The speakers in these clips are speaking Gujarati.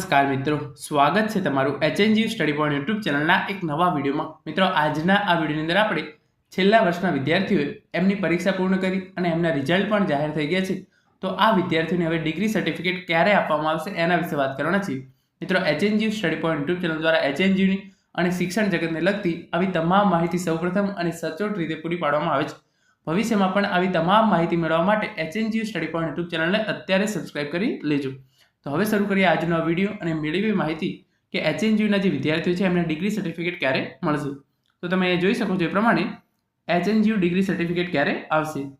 નમસ્કાર મિત્રો. સ્વાગત છે તમારું એચએનજી સ્ટડી પોઈન્ટ યુટ્યુબ ચેનલના એક નવા વિડીયોમાં. મિત્રો, આજના આ વિડીયોની અંદર આપણે છેલ્લા વર્ષના વિદ્યાર્થીઓએ એમની પરીક્ષા પૂર્ણ કરી અને એમના રિઝલ્ટ પણ જાહેર થઈ ગયા છે. તો આ વિદ્યાર્થીઓને હવે ડિગ્રી સર્ટિફિકેટ ક્યારે આપવામાં આવશે એના વિશે વાત કરવાના છીએ. મિત્રો HNG study point YouTube channel દ્વારા એચએનજીની અને શિક્ષણ જગતને લગતી આવી તમામ માહિતી સૌપ્રથમ અને સચોટ રીતે પૂરી પાડવામાં આવે છે. ભવિષ્યમાં પણ આવી તમામ માહિતી મેળવવા માટે એચએનજી સ્ટડી પોઈન્ટ યુટ્યુબ ચેનલને અત્યારે સબસ્ક્રાઇબ કરી લેજો. તો હવે શરૂ કરીએ આજનો આ વીડિયો અને મેળવી માહિતી કે એચએનજીયુના જે વિદ્યાર્થીઓ છે, એમને ડિગ્રી સર્ટિફિકેટ ક્યારે મળશે? તો તમે એ જોઈ શકો છો એ પ્રમાણે એચએનજીયુ ડિગ્રી સર્ટિફિકેટ ક્યારે આવશે?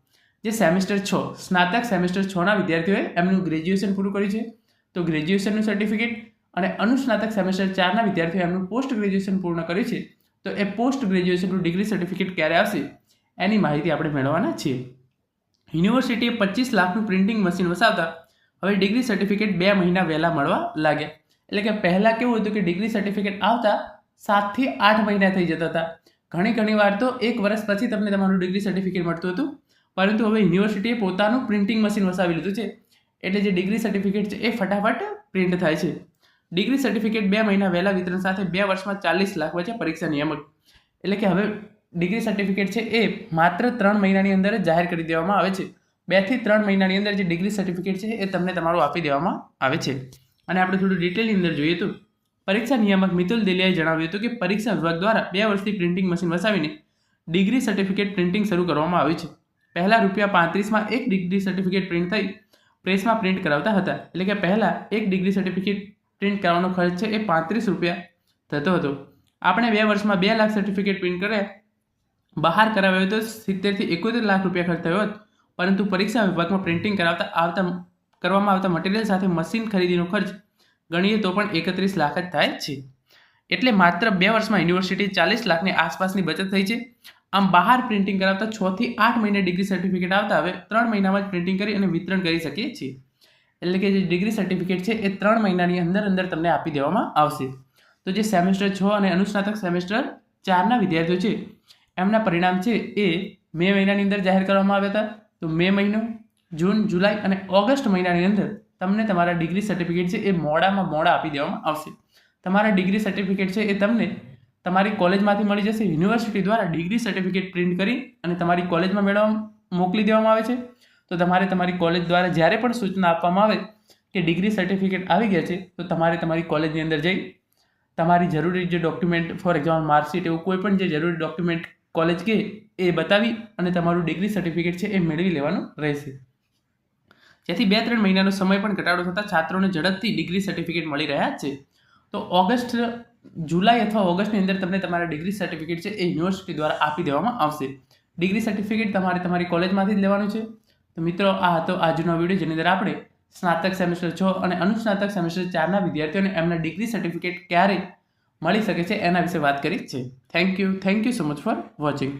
જે સેમેસ્ટર છ, સ્નાતક સેમેસ્ટર છના વિદ્યાર્થીઓએ એમનું ગ્રેજ્યુએશન પૂરું કર્યું છે. તો ગ્રેજ્યુએશનનું સર્ટિફિકેટ અને અનુસ્નાતક સેમેસ્ટર ચારના વિદ્યાર્થીઓએ એમનું પોસ્ટ ગ્રેજ્યુએશન પૂર્ણ કર્યું છે. તો એ પોસ્ટ ગ્રેજ્યુએશનનું ડિગ્રી સર્ટિફિકેટ ક્યારે આવશે? એની માહિતી આપણે મેળવવાના છીએ. યુનિવર્સિટીએ પચીસ લાખનું પ્રિન્ટિંગ મશીન વસાવતા હવે ડિગ્રી સર્ટિફિકેટ બે મહિના વહેલા મળવા લાગ્યા એટલે કે પહેલાં કેવું હતું કે ડિગ્રી સર્ટિફિકેટ આવતા સાતથી આઠ મહિના થઈ જતા હતા. ઘણી ઘણી વાર તો એક વર્ષ પછી તમને તમારું ડિગ્રી સર્ટિફિકેટ મળતું હતું. પરંતુ હવે યુનિવર્સિટીએ પોતાનું પ્રિન્ટિંગ મશીન વસાવી લીધું છે. એટલે જે ડિગ્રી સર્ટિફિકેટ છે એ ફટાફટ પ્રિન્ટ થાય છે. ડિગ્રી સર્ટિફિકેટ બે મહિના વહેલા વિતરણ સાથે બે વર્ષમાં ચાલીસ લાખ વચ્ચે પરીક્ષા નિયામક. એટલે કે હવે ડિગ્રી સર્ટિફિકેટ છે એ માત્ર ત્રણ મહિનાની અંદર જ જાહેર કરી દેવામાં આવે છે. બેથી ત્રણ મહિનાની અંદર જે ડિગ્રી સર્ટિફિકેટ છે, એ તમને તમારું આપી દેવામાં આવે છે. અને આપણે થોડું ડિટેલની અંદર જોઈએ તો, પરીક્ષા નિયામક મિતુલ દેલિયાએ જણાવ્યું હતું કે પરીક્ષા વિભાગ દ્વારા બે વર્ષથી પ્રિન્ટિંગ મશીન વસાવીને ડિગ્રી સર્ટિફિકેટ પ્રિન્ટિંગ શરૂ કરવામાં આવ્યું છે. પહેલાં રૂપિયા પાંત્રીસમાં એક ડિગ્રી સર્ટિફિકેટ પ્રિન્ટ થઈ, પ્રેસમાં પ્રિન્ટ કરાવતા હતા. એટલે કે પહેલાં એક ડિગ્રી સર્ટિફિકેટ પ્રિન્ટ કરવાનો ખર્ચ છે, એ પાંત્રીસ રૂપિયા થતો હતો. આપણે બે વર્ષમાં બે લાખ સર્ટિફિકેટ પ્રિન્ટ કર્યા. બહાર કરાવ્યો તો સિત્તેરથી એકોતેર લાખ રૂપિયા ખર્ચ થયો હતો. પરંતુ પરીક્ષા વિભાગમાં પ્રિન્ટિંગ કરાવતા આવતા, કરવામાં આવતા મટીરિયલ સાથે મશીન ખરીદીનો ખર્ચ ગણીએ તો પણ એકત્રીસ લાખ જ થાય છે. એટલે માત્ર બે વર્ષમાં યુનિવર્સિટી ચાલીસ લાખની આસપાસની બચત થઈ છે. આમ બહાર પ્રિન્ટિંગ કરાવતા છથી આઠ મહિને ડિગ્રી સર્ટિફિકેટ આવતા હવે ત્રણ મહિનામાં જ પ્રિન્ટિંગ કરી અને વિતરણ કરી શકીએ છીએ. એટલે કે જે ડિગ્રી સર્ટિફિકેટ છે એ ત્રણ મહિનાની અંદર અંદર તમને આપી દેવામાં આવશે. તો જે સેમેસ્ટર છ અને અનુસ્નાતક સેમેસ્ટર ચારના વિદ્યાર્થીઓ છે, એમના પરિણામ છે એ મે મહિનાની અંદર જાહેર કરવામાં આવ્યા હતા. તો મે મહિનો, જૂન, જુલાઈ અને ઓગસ્ટ મહિનાની અંદર તમને તમારા ડિગ્રી સર્ટિફિકેટ છે એ મોડામાં મોડા આપી દેવામાં આવશે. તમારા ડિગ્રી સર્ટિફિકેટ છે એ તમને તમારી કોલેજમાંથી મળી જશે, યુનિવર્સિટી દ્વારા ડિગ્રી સર્ટિફિકેટ પ્રિન્ટ કરી અને તમારી કોલેજમાં મેળવવા મોકલી દેવામાં આવે છે. તો તમારે તમારી કોલેજ દ્વારા જ્યારે પણ સૂચના આપવામાં આવે કે ડિગ્રી સર્ટિફિકેટ આવી ગયા છે, તો તમારે તમારી કોલેજની અંદર જઈ તમારી જરૂરી જે ડોક્યુમેન્ટ, ફોર એક્ઝામ્પલ માર્કશીટ એવું કોઈ પણ જે જરૂરી ડોક્યુમેન્ટ કોલેજ કે એ બતાવી અને તમારું ડિગ્રી સર્ટિફિકેટ છે એ મેળવી લેવાનું રહેશે. જેથી બે ત્રણ મહિનાનો સમય પણ ઘટાડો થતાં છાત્રોને ઝડપથી ડિગ્રી સર્ટિફિકેટ મળી રહ્યા છે. તો ઓગસ્ટ, જુલાઈ અથવા ઓગસ્ટની અંદર તમને તમારા ડિગ્રી સર્ટિફિકેટ છે એ યુનિવર્સિટી દ્વારા આપી દેવામાં આવશે. ડિગ્રી સર્ટિફિકેટ તમારે તમારી કોલેજમાંથી જ લેવાનું છે. તો મિત્રો, આ હતો આજનો વીડિયો જેની અંદર આપણે સ્નાતક સેમેસ્ટર છ અને અનુસ્નાતક સેમેસ્ટર ચારના વિદ્યાર્થીઓને એમના ડિગ્રી સર્ટિફિકેટ ક્યારે મળી શકે છે એના વિશે વાત કરી. છે thank you thank you so much for watching